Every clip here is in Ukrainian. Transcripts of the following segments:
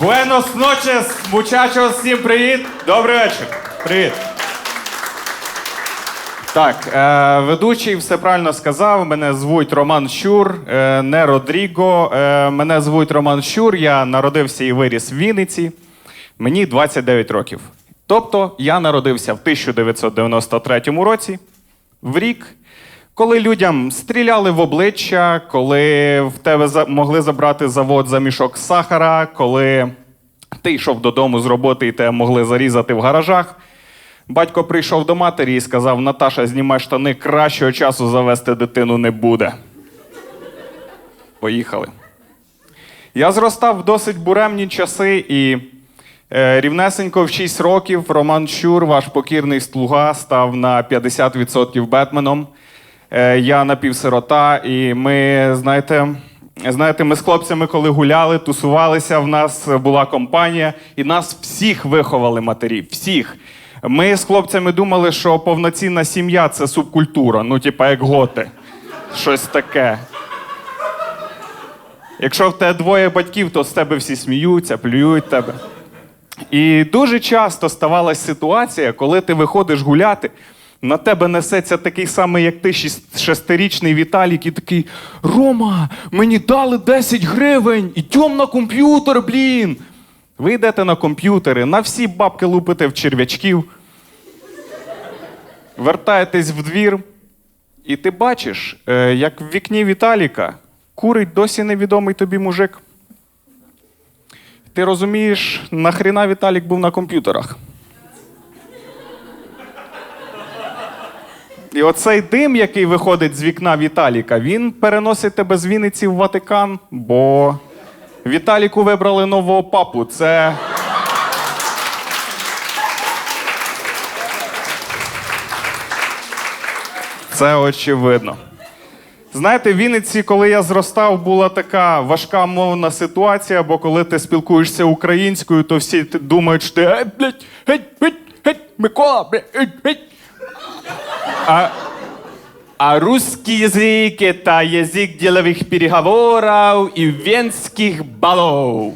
Буенос ночес, мучачос, всім привіт. Добрий вечір. Привіт. Так, е, ведучий все правильно сказав. Мене звуть Роман Щур, е, не Родріго. Е, мене звуть Роман Щур. Я народився і виріс в Вінниці. Мені 29 років. Тобто я народився в 1993 році, в рік, коли людям стріляли в обличчя, коли в тебе могли забрати завод за мішок сахара, коли ти йшов додому з роботи і тебе могли зарізати в гаражах. Батько прийшов до матері і сказав: Наташа, знімай штани, кращого часу завести дитину не буде. Поїхали. Я зростав в досить буремні часи і е, рівнесенько в 6 років Роман Щур, ваш покірний слуга, став на 50% Бетменом. Е, я напівсирота, і ми, знаєте, знаєте, ми з хлопцями, коли гуляли, тусувалися, в нас була компанія, і нас всіх виховали матері. Всіх. Ми з хлопцями думали, що повноцінна сім'я це субкультура, ну, типа як готи. Щось таке. Якщо в тебе двоє батьків, то з тебе всі сміються, плюють тебе. І дуже часто ставалася ситуація, коли ти виходиш гуляти, на тебе несеться такий самий, як ти, шестирічний Віталік, і такий: Рома, мені дали 10 гривень, ідем на комп'ютер, блін. Ви йдете на комп'ютери, на всі бабки лупите в черв'ячків, вертаєтесь в двір, і ти бачиш, е, як в вікні Віталіка курить досі невідомий тобі мужик. Ти розумієш, нахріна Віталік був на комп'ютерах. І оцей дим, який виходить з вікна Віталіка, він переносить тебе з Вінниці в Ватикан, бо Віталіку вибрали нового папу. Це. Це очевидно. Знаєте, в Вінниці, коли я зростав, була така важка мовна ситуація, бо коли ти спілкуєшся українською, то всі думають, що ти «Ей, блядь, геть, геть, геть, Микола, блядь, геть, геть». А, а русский язык – это язык деловых переговоров и венских балов.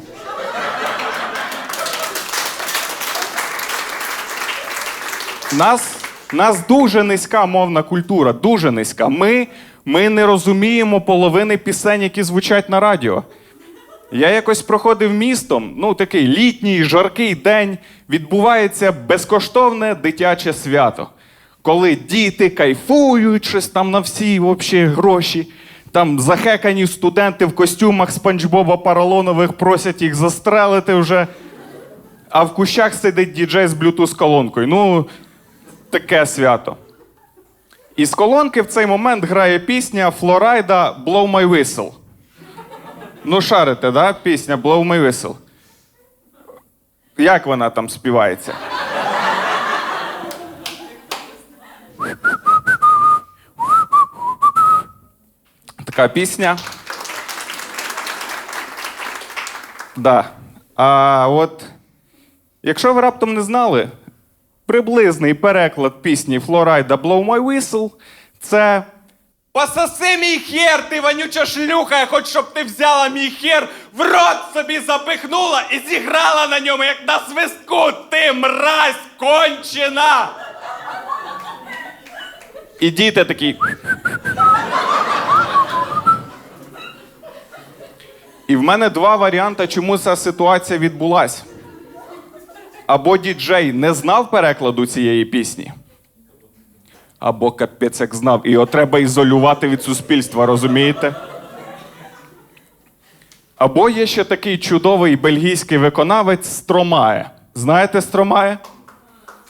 Нас, нас дуже низька мовна культура, дуже низька. Ми, ми не розуміємо половини пісень, які звучать на радіо. Я якось проходив містом, ну такий літній, жаркий день, відбувається безкоштовне дитяче свято. Коли діти кайфують щось там на всі вообще гроші. Там захекані студенти в костюмах Спанч Боба Паралонових просять їх застрелити вже. А в кущах сидить діджей з блютуз колонкою. Ну, таке свято. І з колонки в цей момент грає пісня Флорайда Blow My Whistle. Ну, шарите, да? Пісня Blow My Whistle. Як вона там співається? Така пісня. Да. А от якщо ви раптом не знали, приблизний переклад пісні Флорайда Blow My Whistle це. Пососи мій хер, ти вонюча шлюха, я хочу, щоб ти взяла мій хер, в рот собі запихнула і зіграла на ньому, як на свистку, ти мразь кончена. І діти такі. І в мене два варіанти, чому ця ситуація відбулася. Або діджей не знав перекладу цієї пісні, або капець як знав. І його треба ізолювати від суспільства, розумієте? Або є ще такий чудовий бельгійський виконавець Стромає. Знаєте Стромає?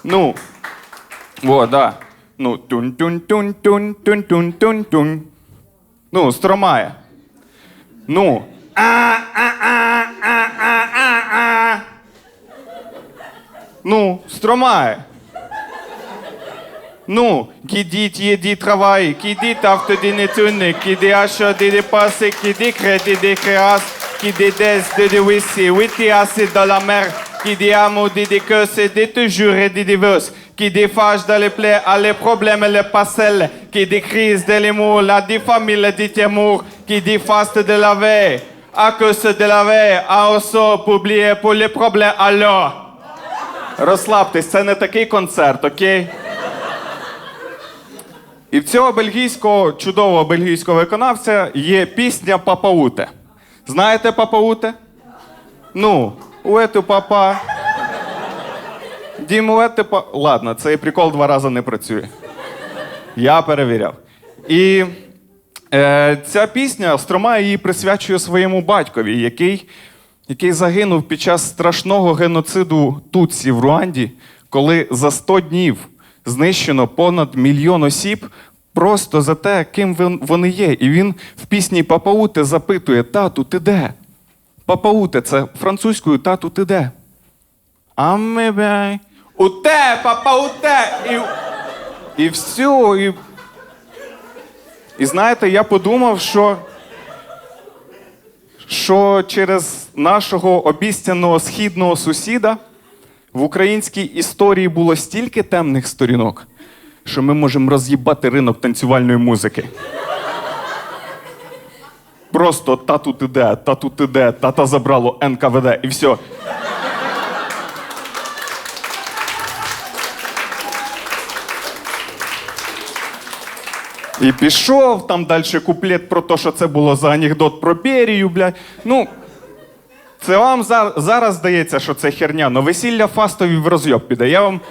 Ну. О, да. Ну, тун-тун-тун-тун-тун-тун-тун. Ну, Стромає. Ну. А-а-а-а-а-а. Ну, Стромає. Ну, qui dit y dit travail, qui dit tarte des netune, qui dit achat des dépenses, qui dit crédit des créances, qui dit des de de whisky, whisky assez dans la mer, qui dit amour, dit des que c'est des toujours et des divorces, qui dit fâche dans les plaies, à les problèmes, les parcelles, qui dit crise de l'amour, la dit famille, dit amour, qui dit faste de la veille. À que se de laver, à osso, publier pour les problèmes, алло. Розслабтесь, це не такий концерт, окей? І в цього бельгійського, чудового бельгійського виконавця є пісня Папауте. Знаєте Папауте? Ну, уету папа. Дім уети па. Ладно, цей прикол два рази не працює. Я перевіряв. І е, ця пісня Строма її присвячує своєму батькові, який, який загинув під час страшного геноциду Тутсі в Руанді, коли за 100 днів знищено понад мільйон осіб просто за те, ким вони є. І він в пісні Папауте запитує: Тату, ти де? Папауте, це французькою тату, ти де? А ми бей. Уте, папауте! І, і все. І... і знаєте, я подумав, що, що через нашого обіцяного східного сусіда в українській історії було стільки темних сторінок, що ми можемо роз'їбати ринок танцювальної музики. Просто тату ти де, тату ти де, тата забрало НКВД і все. І пішов там далі куплет про те, що це було за анекдот про Берію, блядь. Ну, це вам за- зараз здається, що це херня, але весілля фастові в розйоб піде. Я вам,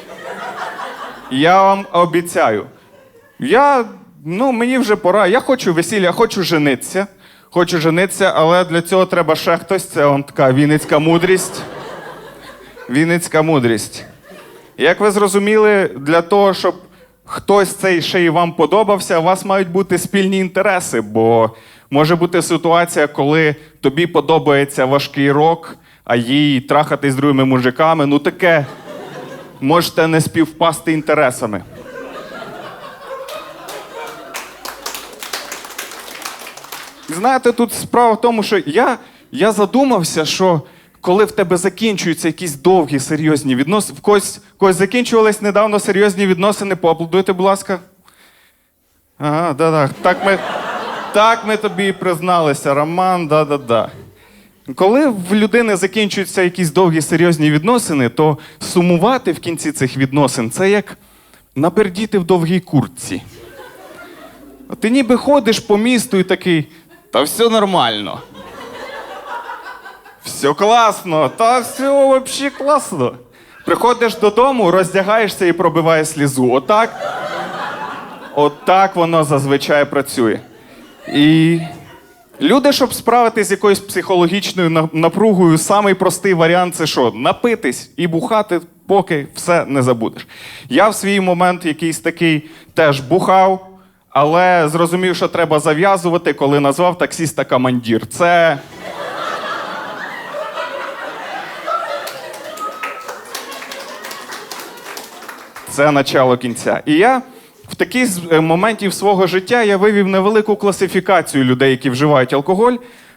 я вам обіцяю. Я, ну, мені вже пора. Я хочу весілля, хочу женитися. Хочу женитися, але для цього треба ще хтось. Це вам така вінницька мудрість. Вінницька мудрість. Як ви зрозуміли, для того, щоб хтось цей ще й вам подобався, у вас мають бути спільні інтереси, бо може бути ситуація, коли тобі подобається важкий рок, а їй трахатись з другими мужиками. Ну таке можете не співпасти інтересами. І Знаєте, тут справа в тому, що я, я задумався, що коли в тебе закінчуються якісь довгі серйозні відносини, в когось, в когось закінчувались недавно серйозні відносини, поаплодуйте, будь ласка. Ага, да-да. Так ми, так ми тобі і призналися, Роман, да-да-да. Коли в людини закінчуються якісь довгі серйозні відносини, то сумувати в кінці цих відносин це як напердіти в довгій куртці. Ти ніби ходиш по місту і такий, та все нормально. Все класно, та все взагалі класно. Приходиш додому, роздягаєшся і пробиває слізу. Отак. Отак воно зазвичай працює. І люди, щоб справитися з якоюсь психологічною напругою, самий простий варіант це що? Напитись і бухати, поки все не забудеш. Я в свій момент якийсь такий теж бухав, але зрозумів, що треба зав'язувати, коли назвав таксіста командир. Це. Це начало кінця. І я в таких з- е, моментів свого життя я вивів невелику класифікацію людей, які вживають алкоголь.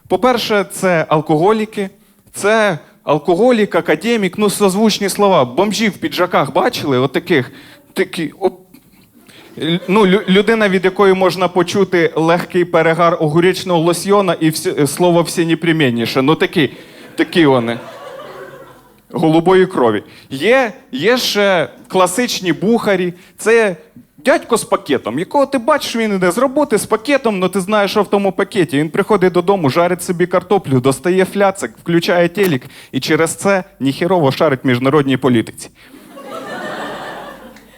По-перше, це алкоголіки, це алкоголік, академік, ну созвучні слова. Бомжі в піджаках бачили, отаких. Такі, оп, Ну, людина, від якої можна почути легкий перегар огуречного лосьйона і всі, е, слово всі непримінніше. Ну такі, такі вони. Голубої крові. Є, є ще класичні бухарі. Це дядько з пакетом, якого ти бачиш, він іде з роботи з пакетом, але ти знаєш, що в тому пакеті. Він приходить додому, жарить собі картоплю, достає фляцик, включає телек і через це ніхерово шарить міжнародній політиці.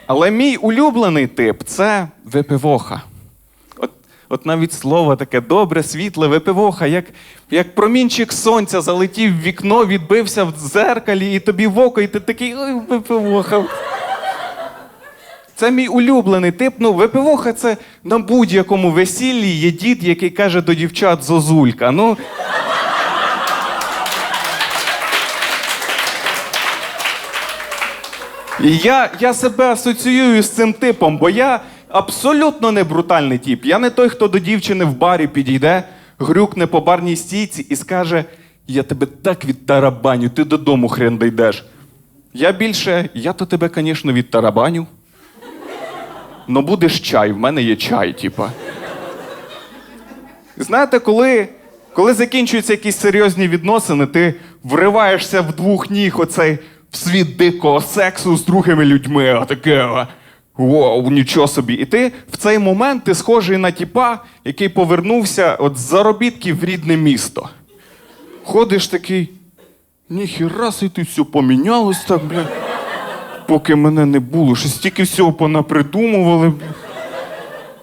Але мій улюблений тип це випивоха. От, навіть слово таке добре, світле, випивоха, як, як промінчик сонця залетів в вікно, відбився в дзеркалі, і тобі в око, і ти такий ой, випивоха. Це мій улюблений тип. Ну, випивоха це на будь-якому весіллі є дід, який каже до дівчат зозулька. Ну, І я, я себе асоціюю з цим типом, бо я абсолютно не брутальний тип. Я не той, хто до дівчини в барі підійде, грюкне по барній стійці і скаже: Я тебе так відтарабаню, ти додому хрен дійдеш. Я більше, я то тебе, звісно, відтарабаню. Но будеш чай, в мене є чай, типа. Знаєте, коли, Коли закінчуються якісь серйозні відносини, ти вриваєшся в двох ніг оцей в світ дикого сексу з другими людьми. А таке. а, Вау, нічого собі. І ти в цей момент ти схожий на тіпа, який повернувся от з заробітків в рідне місто. Ходиш такий. Ніхіра си ти все помінялось так, бля. Поки мене не було, щось стільки всього понапридумували. бля.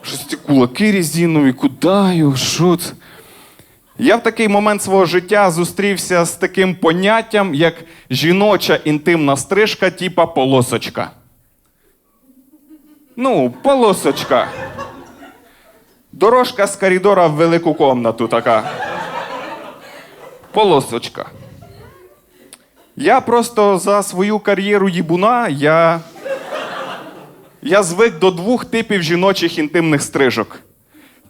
Щось ті кулаки різінові, куди що це? Я в такий момент свого життя зустрівся з таким поняттям, як жіноча інтимна стрижка, типа полосочка. Ну, полосочка. Дорожка з коридора в велику комнату така. Полосочка. Я просто за свою кар'єру їбуна, я. Я звик до двох типів жіночих інтимних стрижок.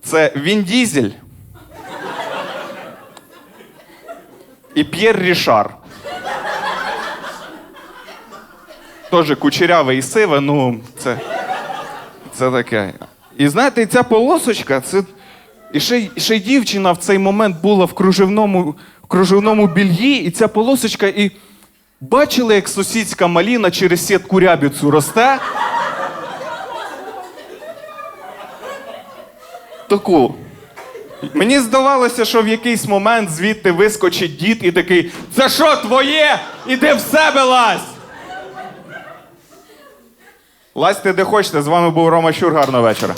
Це Він Дізель і П'єр Рішар. Тоже кучеряве і сиве, ну, це. Це таке. І знаєте, ця полосочка, це. І ще, ще дівчина в цей момент була в кружевному, в кружевному більї, і ця полосочка, і бачили, як сусідська маліна через сітку рябіцю росте. Таку. Мені здавалося, що в якийсь момент звідти вискочить дід і такий: Це що твоє? Іди в себе лазь! Лазьте де хочете, з вами був Рома Щур, гарного вечора.